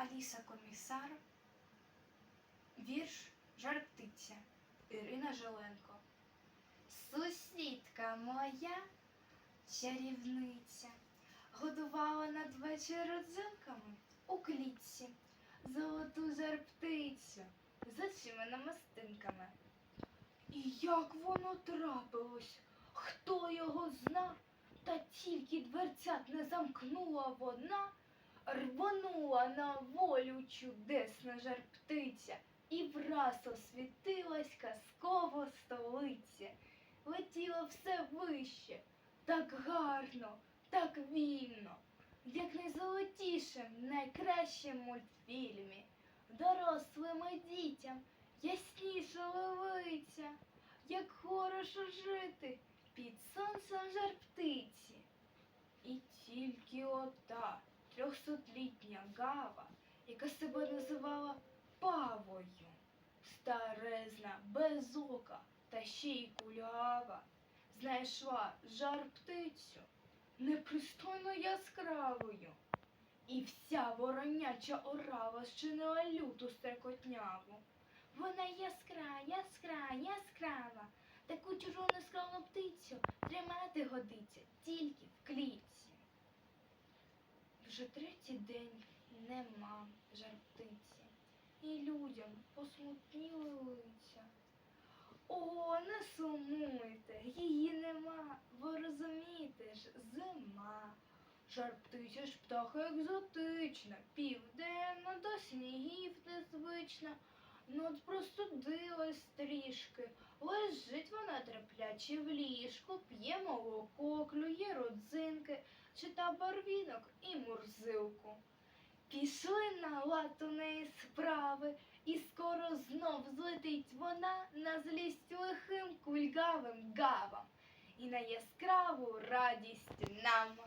Аліса Комісар, вірш Жар птиця Ірина Желенко. Сусідка моя чарівниця годувала надвечір родзинками у клітці золоту жар птицю з очима намистинками. І як воно трапилось, хто його зна, та тільки дверцят не замкнула вона, рвонула на волю чудесна жар птиця, і враз освітилась казково столиця. Летіло все вище, так гарно, так вільно, як найзолотішим, найкращим мультфільмі, дорослим і дітям ясніше ловиться, як хорошо жити під сонцем жар птиці. І тільки ота трьохсотлітня гава, яка себе називала павою, старезна, без ока та ще й кульгава, знайшла жар птицю непристойно яскравою. І вся вороняча орава щинила люту стрекотняву. Вона яскра, яскра, яскрава, таку червону скромну птицю тримати годиться тільки. Вже третій день нема жар птиці, і людям посмутніли лиця. О, не сумуйте, її нема, ви розумієте ж, зима. Жар птиця ж птаха екзотична, південна, до снігів незвична. Ну от простудилась трішки, лежить вона терпляче в ліжку, п'є молоко, клює родзинки, барвінок і мурзилку. Пішли на лад у неї справи, і скоро знов злетить вона на злість лихим кульгавим гавам і на яскраву радість нам.